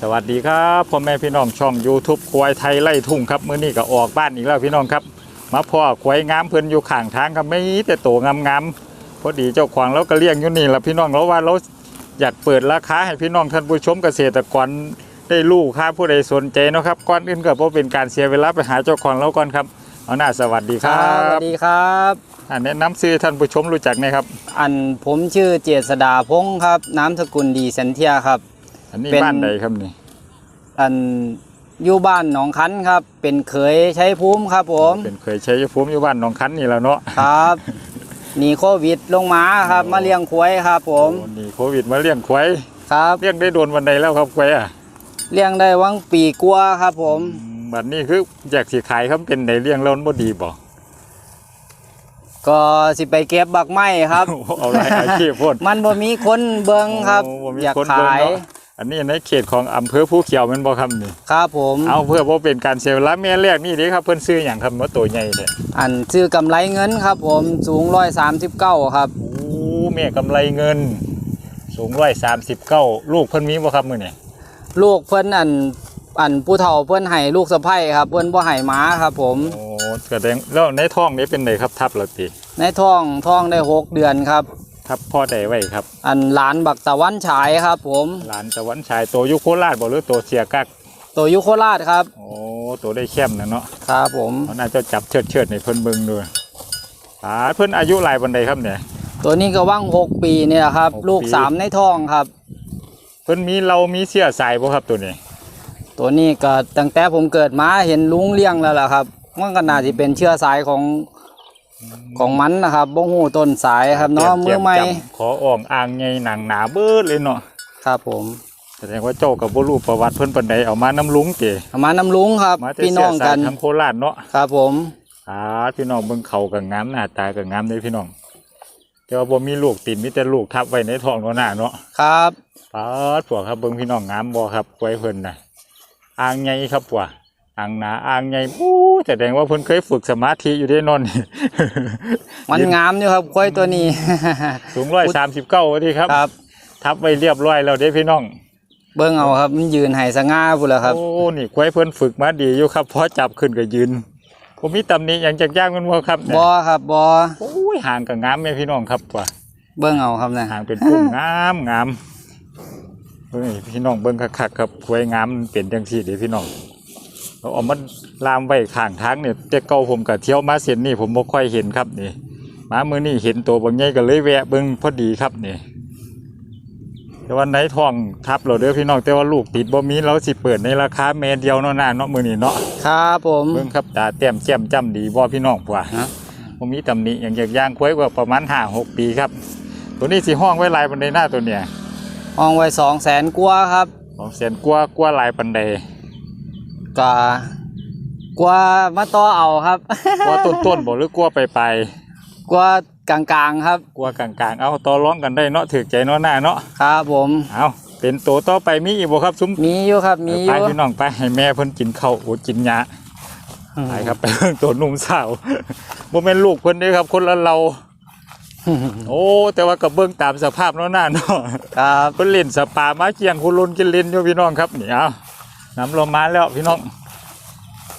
สวัสดีครับพ่อแม่พี่น้องช่อง YouTube ควายไทยไล่ทุ่งครับมื้อนี้ก็ออกบ้านอีกแล้วพี่น้องครับ มาพ่อควายงามเพิ่นอยู่ข้างทางครับไม่แต่โตงามๆพอดีเจ้าของเราก็เลี้ยงอยู่นี่ละพี่น้องเราว่าเราอยากเปิดราคาให้พี่น้องท่านผู้ชมเกษตรกรได้รู้ค่าผู้ใดสนใจเนาะครับก่อนอื่นก็บ่เป็นการเสียเวลาไปหาเจ้าของเราก่อนครับเอาหน้าสวัสดีคครัรับสวัสดีครับ อันแนะนำซื้อท่านผู้ชมรู้จักไหมครับ อันผมชื่อเจษดาพงศ์ครับ น้ำสกุลดีเซนเทียครับ อันนี้เป็น บ้านใดครับนี่อันอยู่บ้านหนองคันครับ เป็นเขยใช้ภูมิครับผมเป็นเคยใช้ภูมิอยู่บ้านหนองคันนี่แหล้วเนาะครับหนีโควิดลงมาครับ มาเลี้ยงควายครับผมโอ้นี่โควิดมาเลี้ยงควายครับเลี้ยงได้โดนวันใดแล้วครับควายอะเลี้ยงได้วังปีกลัวาครับผม อืมบัดนี้คืออยากสิขายครับเป็นในเลี้ยงแล้วมันบ่ดีบ่ก็สิไปเก็บบักไม้ครับ เอาหลายอาชีพโพ่น มันบ่มีคนเบิงครับโบ่มีอยากคนขาเบิ่งยเนาะ อันนี้ในเขตของอำเภอภูเขียวแมันบ่ครับนี่ ครับผม เอาเพื่อบ่เป็นการเสียเวลาแม่แรกนี่เด้ครับเพิ่นซื้อหยังครับว่าตัวใหญ่แท้อันซื้อกำไรเงินครับผมสูงร้อยสามสิบเก้าครับ โอ้แม่กำไรเงิน สูง139ลูกเพิ่นมีบ่ครับมื้อนี้ลูกเพิ่นอันอันผู้เฒ่าเพิ่นให้ลูกสะใภ้ครับ เพิ่นบ่ให้หมาครับ ผม โอ้แสดงแล้วในท้องนี้เป็นไดครับทับแล้วติในท้องท้องได้หกเดือนครับ ทับพ่อได้ไว้ครับ อันหลานบักตะวันฉายครับ ผมหลานตะวันชายโตอยู่โคราชบ่หรือโตเสียกักตัวอยุโคราชครับโอ้โตได้เข้มนะเนาะครับ ผมเขาน่าจะจับเชิดเชิดในเพิ่นเบิ่งด้วยอ่าเพิ่นอายุหลายบันไดครับเนี่ย ตัวนี้ก็ว่างหกปีเนี่ยครับ หกปี ลูกสามในท้องครับ เพิ่นมีเรามีเสียสายบ่ครับตัวนี้ตัวนี้ก็ตั้งแต่ผมเกิดมาเห็นลุงเลี้ยงแล้วล่ะครับมันก็น่าจะเป็นเชื้อสายของ ของมันนะครับบ่ฮู้ต้นสายครับเนาะเตมืรีอยใหม่จำขออ่องอ่างใหญ่หนังหนาเบิดเลยเนาะครับผมแสดงว่าเจ้ากับบ่รู้ประวัติเพิ่นปานใดเอามาน้ำลุงเตเอามาน้ำลุงครับมาแต่พี่เสีน้อยงสากัยนทางโคราชเนาะครับผมอ่าพี่น้องเบิ่งเขาก็งามหน้าตาก็งามเด้พี่น้องแต่ว่าบ่มีลูกติดมีแต่ลูกทับไว้ในท้องเนาะหน้าเนาะครับปาดพวกครับเบิ่งพี่น้องงามบ่ครับไว้เพิ่นน่ะอ่างใหญ่ครับพวก อ่างหนาอ่างใหญ่ปู้แสดงว่าเพิ่นเคยฝึกสมาธิอยู่ได้นอนนี่มันงามอยู่ครับควายตัวนี้สูงร้อยสามสิบเก้าทีครับครับ ทับไว้เรียบร้อยแล้วเด้พี่น้อง เบิ้งเอาครับมันยืนไห้สง่าพุ่นแหละครับโอ้นี่ควายเพิ่นฝึกมาดีอยู่ครับพอจับขึ้นก็ยืนผมมีตำหนิอย่างจากย่างมันบ่ครับเนี่ยบอครับบอโอ้ยห่างก็งามแม่พี่น้องครับว่าเบิ้งเอาครับนะห่างเป็นพุ่มงามงามเบิ่งให้พี่น้องเบิ่งคักๆครับควายงามมันเป็นจังซี่เด้พี่น้อง เราเอามาลามไว้ข้างทางเนี่ยแต่เก่าผมก็เที่ยวมาเส้นนี่ผมบ่ค่อยเห็นครับนี่มามื้อนี้เห็นตัวบางใหญ่ก็เลยแวะเบิ่งพอดีครับนี่แต่ว่าในท้องทับเราเด้อพี่น้องแต่ว่าลูกติดบ่มีเราสิเปิดในราคาแม่เดียวเนาะหน้าเนาะมื้อนี้เนาะครับผมเบิ่งครับตาแต้มแจ่มจ้ำดีบ่พี่น้องกว่าฮะบ่มีตำหนิอย่างจากย่างควายกว่าประมาณ5 6ปีครับ ตัวนี้สิห้องไว้หลายปานใดหน้าตัวเนี่ยห้องไว้สองแสนกว่าครับ2แสนกว่ากว่าหลายปานใด ก็กว่ามาต่อเอาครับกว่าต้นๆบ่หรือกว่าปลายกว่ากลางๆครับๆกว่ากลางๆ เอาต่อรองกันได้เนาะถูกใจเนาะหน้าเนาะครับผมเอาเป็นตัวต่อไปมีอีกบ่ครับซุ้มมีอยู่ครับมีอไปยู่พี่น้องไปให้แม่เพิ่นกินข้าวโอ้กินยาไปครับไปเบิ่งตัวหนุ่มสาวบ่แม่นลูกเพิ่นเด้ครับ คนละเรา โอ้ แต่ว่าก็เบิ่งตามสภาพเนาะหน้าเนาะครับเพิ่นเล่นสปามาเกียงคุณลุนกินเล่นอยู่พี่น้องครับนี่เอา น้ำลมมาแล้วพี่น้อง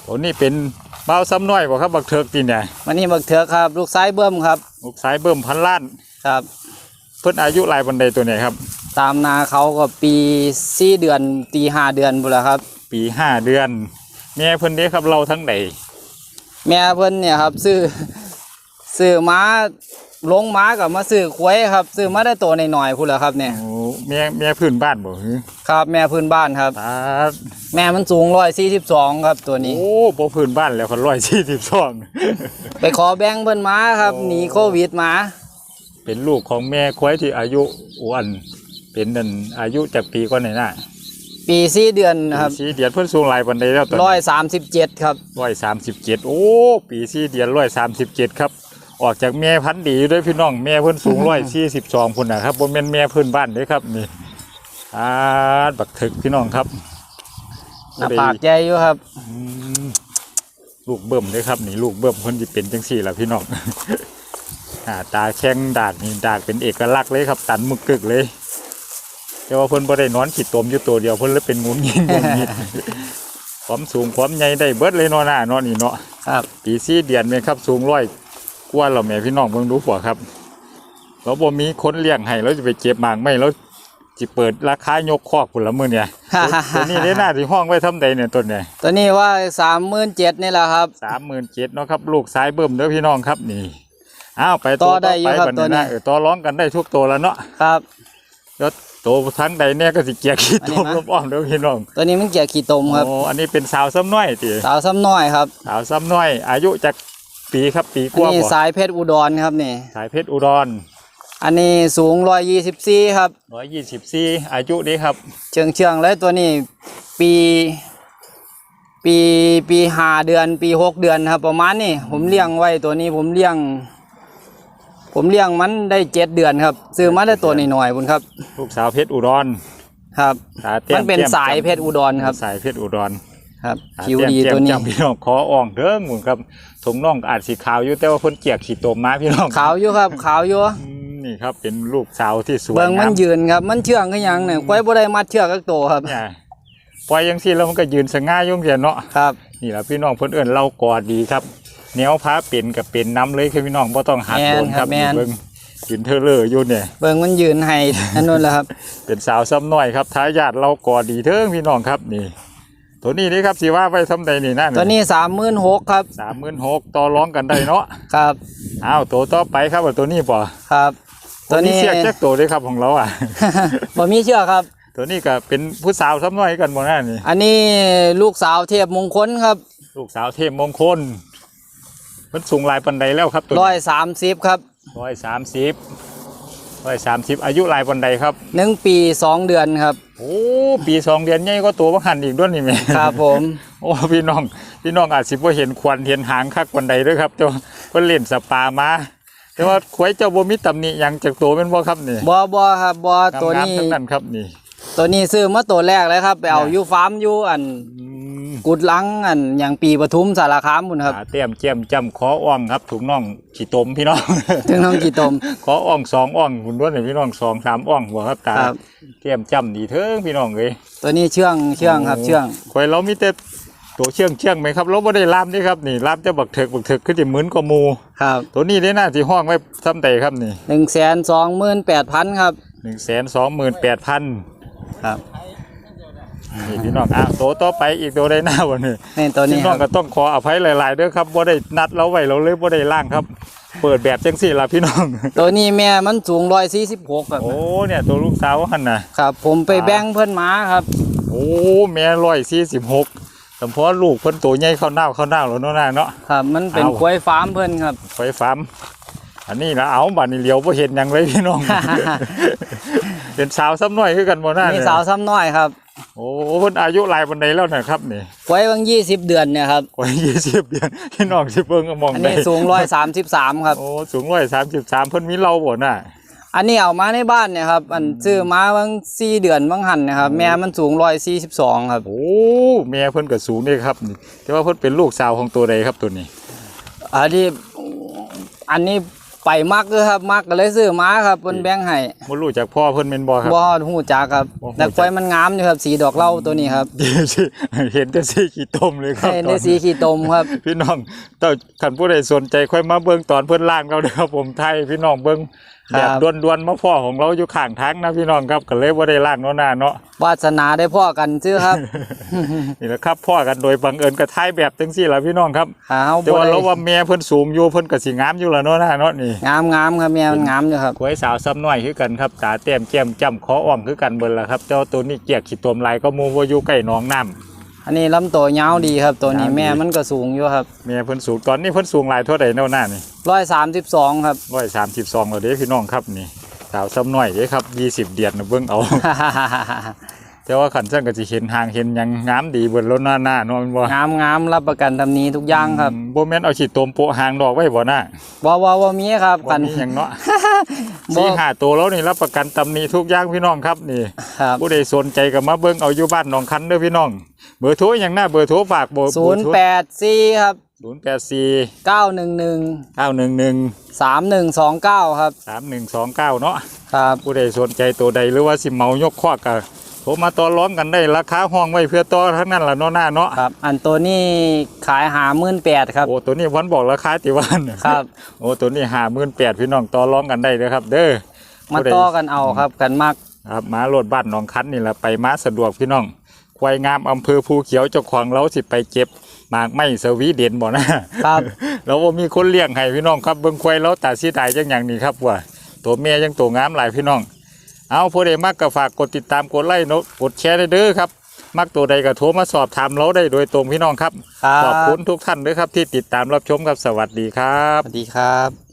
โอ้นี่เป็นเบาซ้ำน้อยบ่ครับบักเถิกตีเนี่ยวันนี้บักเถือกครับ ลูกซ้ายเบิ้มครับลูกสายเบิ่มพันล้าน ครับเพิ่นอายุหลายปันใดตัวเนี่ยครับ ตามนาเขาก็ปีสี่เดือนตีห้าเดือนพุ่นแหละครับ ปีห้าเดือน แม่เพิ่นเด้ครับเราทั้งใดแม่เพิ่นเนี่ยครับซื้อซื้อม้า ลงม้ากับมาซื้อควายครับซื้อมาได้ตัวหน่อยๆพุ่นแหละครับเนี่ยโอ้แม่แม่พื้นบ้านบ่หือครับ แม่พื้นบ้านครับตาดแม่มันสูงร้อยสี่สิบสองครับตัวนี้ โอ้บ่พื้นบ้านแล้วคนร้อยสี่สิบสองไปขอแบงค์เพิ่นมาครับโอ้หนีโควิดมาเป็นลูกของแม่ควายที่อายุอ้วนเป็นนั่นอายุจากปีก่อนไหนน่ะปีสี่เดือนครับปีสี่เดือนเพิ่นสูงหลายปันใดแล้วตอนร้อยสามสิบเจ็ดครับร้อยสามสิบเจ็ดโอ้ปีสี่เดือนร้อยสามสิบเจ็ดครับ ออกจากแม่พันธุ์ดีอยู่เด้วยพี่น้องแม่เพิ่นสูงร้อยสี่สิบสองพุ่นนะครับบนแม่นแม่เพิ่นบ้านเด้อครับนี่อาดบักถึกพี่น้องครับหน้าปากใหญ่อยู่ครับ อืมลูกเบิ่มเด้อครับ นี่ลูกเบิ่มเพิ่นสิเป็นจังสี่ล่ะพี่น้องอ่าตาแข้งดากนี่ดากเป็นเอกลักษณ์เลยครับ ตันมึกกึกเลย แต่ว่าเพิ่นบ่ได้นอนขีดตมอยู่ตัวเดียวเพิ่นเลยเป็นงุนงินงุนงิน ความสูงความใหญ่ได้เบิดเลยเนาะหน้าเนาะนี่เนาะ ครับ ปีซี่เดือนแม่นครับสูงร้อย กว่าเราแม่พี่น้องเบิ่งดูผัวครับ เราบ่มีคนเลี้ยงให้เราจะไปเก็บหมากไม่เราสิเปิดราคายกคอกพุ่นละมื้อเนี่ยตัวนี้ได้หน้าที่ห้องไว้ทำใดเนี่ยต้นเนี่ยตัวนี้ว่าสามหมื่นเจ็ดนี่แหละครับสามหมื่นเจ็ดเนาะครับ ลูกสายเบิ่มเด้อพี่น้องครับนี่อ้าวไปต่อได้อยู่ครับบัตัวนี้ะเออต่อร้องกันได้ทุกตัวแล้วเนาะครับแล้วตัวทั้งใดเนี่ยก็สิเกียร์ขี้อันนี้ตัวมั้ยลมอ้อมเด้อพี่น้อง ตัวนี้มันเกี่ยวขี้ตมครับโอ้อันนี้เป็นสาวซ้ำน้อยติสาวซ้ำน้อยครับ สาวซ้ำน้อย อายุจาก ปีครับ ปีกอันว่านี้บ่สายเพชรอุดรครับนี่ สายเพชรอุดรอันนี้สูงร้อยยี่สิบสี่ครับ ร้อยยี่สิบสี่อายุนี้ครับ เชิงเชิงๆเลยตัวนี้ปี ปีปีห้าเดือน ปีหกเดือนครับ ประมาณนี้ผมเลี้ยงไว้ตัวนี้ผมเลี้ยง ผมเลี้ยงมันได้เจ็ดเดือนครับ ซื้อมาได้ตัวหน่อยๆบุญครับ ลูกสาวเพชรอุดรครับ ตาแต้มันเป็นแก้สายจำเพชรอุดรครับ สายเพชรอุดร ครับตาคิวแต้มดีแก้มตัวนี้จำพี่น้องขออ่องเด้อหมุนครับถุงน่องอาจสีขาวอยู่แต่ว่าเพิ่นเกียกขีดตมมาพี่น้องขาวอยู่ครับขาวอยู่อืมนี่ครับเป็นลูกสาวที่สวยเบิ่งมังานมยืนครับ มันเชื่องก็ยังเนี่ยไว้บ่ได้มัดเชือกกับโตวครับเนี่ยปล่อยยังสิแล้วมันก็ยืนสง่ายุ่งเสียเนาะครับนี่แหละพี่น้องเพิ่นเอิ้นเรากอดดีครับแนวพาเป็นกับเป็นน้ำเลยคือพี่น้องบ่ต้องหัดแม่นโดนครับครับแม่นนี่เบิ่งยืนเธอเลออยู่เนี่ยเบิ่งมันยืนให้อันนู้นแหละครับ เป็นสาวซ้ำน้อยครับทายาทเรากอดดีเทิงพี่น้องครับนี่ ตัวนี้นี่ครับสิว่าไว้ทำใดนี่นะตัวนี้สามหมื่นหกครับสามหมื่นหกต่อร้องกันได้เนาะครับอ้าวตัวต่อไปครับว่าตัวนี้ป่ะครับ ตัวนี้เสียกแจ็คตัวเลยครับของเราอะบ่มีเชือกครับ ตัวนี้ก็เป็นผู้สาวซ้ำน้อยกันหมดนั่นนี่อันนี้ลูกสาวเทพมงคลครับ ลูกสาวเทพมงคลมันสูงหลายปันใดแล้วครับตัวร้อยสามสิบครับร้อยสามสิบ ร้อยสามสิบอายุหลายปันใดครับหนึ่งปีสองเดือนครับ โอ้ปีสองเดือนใหญ่ก็ตัวบังหันอีกด้วยนี่แม่ครับผม โอ้พี่น้องพี่น้องอาจสิบ่เห็นควันเห็นหางคักปันใดเด้วยครับแต่ว่าเพิ่นเล่นสปามาแต่ว่าควายเจ้าบ่มีตำหนิหยังจากตัวแม่นบ่ครับนี่บอบอครับบอตัวงามนี้ๆทั้งนั้นครับนี่ ตัวนี้ซื้อมาตัวแรกเลยครับ ไปเอาเนี่ยอยู่ฟาร์มอยู่อันอืม กุดหลังอันอย่างปีปทุมสารคามบุญครับขาเต้มเจียมจำขออ่องครับถุงน่องขี้ตมพี่น้อง ถึงน้องกี่ตม ขออ่องสองอ่องคุณด้วยนี่พี่น้องสองสามอ่องบ่ครับตาครับ เจียมจำดีเถิงพี่น้องเอ้ยตัวนี้เชื่องเชื่องครับเชื่องคอยเรามีแต่ตัวเชื่องเชื่องไหมครับ เราบ่ได้ลามนี่ครับนี่ลามจะบักเถิกบักเถิกคือสิเหมือนกับหมู ครับตัวนี้ได้น่าสิห้องไว้ซ้ำใดครับนี่หนึ่งแสนสองหมื่นแปดพันครับหนึ่งแสนสองหมื่นแปดพันครับ นี่พี่น้องอะตัวต่อไปอีกตัวได้หน้าวันนี้นี่ตัวนี้พี่คน้อรังบก็ต้องขออภัยหลายๆเด้อครับบ่ได้นัดเราไว้เราเลยบ่ได้ล่างครับ เปิดแบบจังสี่ล่ะพี่น้อง ตัวนี้แม่มันสูงร้อยสี่สิบหกครับโอ้เนี่ยตัวลูกสาวหันน่ะ ครับ ผมไปแบ่งเพื่อนหมาครับ โอ้แม่ร้อยสี่สิบหกแต่เพราะลูกเพิ่นตัวใหญ่เข้าหน้าเข้าหน้าแล้วเนาะหน้าเนาะ ครับ มันเป็นเอา ควายฟาร์มเพื่อนครับ ไฟฟาร์มอันนี้นะเอาบัดนี้เลี้ยวบ่เห็นหยังเลยพี่น้อง เป็นสาวซ้ำน้อยคือกันบ่หน้ามีเนี่ยสาวซ้ำน้อยครับโอ้เพิ่นอายุหลายปานใดแล้วนะครับนี่ควายบางยี่สิบเดือนเนี่ยครับ กว่า20เดือนพี่น้องสิเบิ่งก็มองอันได้นี้สูงร้อยสามสิบสามครับ โอ้สูง133เพิ่นมีเราบ่น่ะ อันนี้เอามาในบ้านเนี่ยครับ อันซื้อมาบางสี่เดือนบางหันนะครับ แม่มันสูงร้อยสี่สิบสองครับ โอ้แม่เพิ่นก็สูงนี่ครับนี่แต่ว่าเพิ่นเป็นลูกสาวของตัวใดครับตัวนี้ อันนี้ อันนี้ ไปมักเลยครับมักก็เลยซื้อมาครับเพิ่นแบ่งให้บ่รู้จักพ่อเพิ่นแม่นบ่ครับบ่ฮู้จักครับบ่ฮู้จักแต่ควายมันงามอยู่ครับ สีดอกเหล้าตัวนี้ครับ เห็นแต่สีขี้ต้มเลยครับให้ตในอนสีขี้ตมครับ พี่น้องถ้าท่านผู้ใดสนใจค่อยมาเบิ่งตอนเพิ่นล่างเราเด้อครับผมไทยพี่น้องเบิ่ง ครัแบบบด่วนๆมาพ่อของเราอยู่ข้างทางนะพี่น้องครับก็เลยบ่ได้ล่างเนาะหน้าเนาะ วาสนาได้พ่อกันซื้อครับ นี่แหละครับพ่อกันโดยบังเอิญก็ทายแบบจังซี่ล่ะพี่น้องครับหาเฮาแต่บ่ว่าได้เราว่าแม่เพิ่นสูงอยู่เพิ่นก็สิงามอยู่ล่ะเนาะหน้าเนาะนี่ งามงามครับแม่มันงามอยู่ครับขวยสาวซ้ำน้อยคือกันครับตาแต้มแก้มจ้ำคออ่องคือกันเบิ่นล่ะครับแต่ว่าตัวนี้เกียกขี้ตมลายก็หมู่บ่อยู่ใกล้หนองน้ำ อันนี้ลำตัวยาวดีครับ ตัวนี้ยาวดี แม่มันก็สูงอยู่ครับแม่เพิ่นสูงตอนนี้เพิ่นสูงหลายเท่าใดเนาะหน้านี่ร้อยสามสิบสองครับ132แล้วเด้พี่น้องครับนี่สาวซ้ำน้อยเด้ครับ20เดือนน่ะเบิ่งเอา แต่ว่าขันเส้นก็จะเห็นหางเห็นหยังงามดีเบนรถหน้าหน้าเนาะแมันบ่งามงามรับประกันทำนี้ทุกอย่างครับอืมบ่แม่นเอาฉีดตมโปะหางดอกไว้บ่น่ะบ่บ่บ่มีครับบ่กันมีหยังเนาะบ่ สี่ห้าตัวแล้วนี่รับประกันตำหนี้ทุกอย่างพี่น้องครับนี่ครับ ผู้ใดสนใจก็มาเบิ่งเอาอยู่บ้านหนองคันเด้อพี่น้อง เบอร์โทรหยังหน้าเบอร์โทรฝากเบอร์ศูนย์แปดสี่ครับศูนย์แปดสี่เก้าหนึ่งหนึ่งเก้าหนึ่งหนึ่งสามหนึ่งสองเก้าครับสามหนึ่งสองเก้าเนาะครับผู้ใดสนใจตัวใดหรือว่าสิเหมายกควักก็ โทรมาต่อร้องกันได้ราคาห้องไว้เพื่อต่อทั้งนั้นล่ะเนาะหน้าเนาะครับ อันตัวนี้ขายหาหมื่นแปดครับ โอ้ตัวนี้วันบอกราคาติวันครับ โอ้ตัวนี้หาหมื่นแปดพี่น้องต่อร้องกันได้เด้อครับ เด้อมาผู้ใดต่อกันเอาครับกันมากครับมาโลดบ้านหนองคันนี่แหละไปมาสะดวกพี่น้องควายงามอำเภอภูเขียวเจ้าของเราสิไปเก็บหมากไม้สวีเดนบ่นะครับเราบ่มีคนเลี้ยงให้พี่น้องครับเบิ่งควายเราตัดสิตายจังอย่างนี้ครับว่าตัวแม่ยังตัวงามหลายพี่น้อง เอาผู้ใดมักก็ฝากกดติดตามกดไลค์เนาะกดแชร์ได้เด้อครับมักตัวใดก็โทรมาสอบถามเราได้โดยตรงพี่น้องครับครับ ขอบคุณทุกท่านด้วยครับที่ติดตามรับชมครับสวัสดีครับ สวัสดีครับ